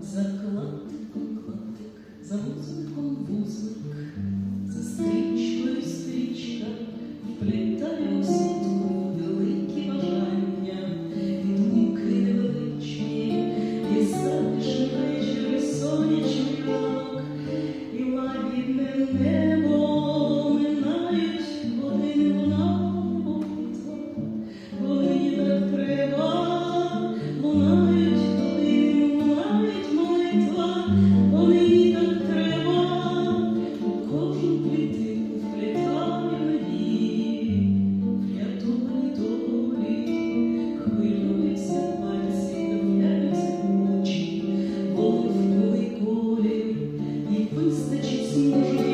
За Thank you.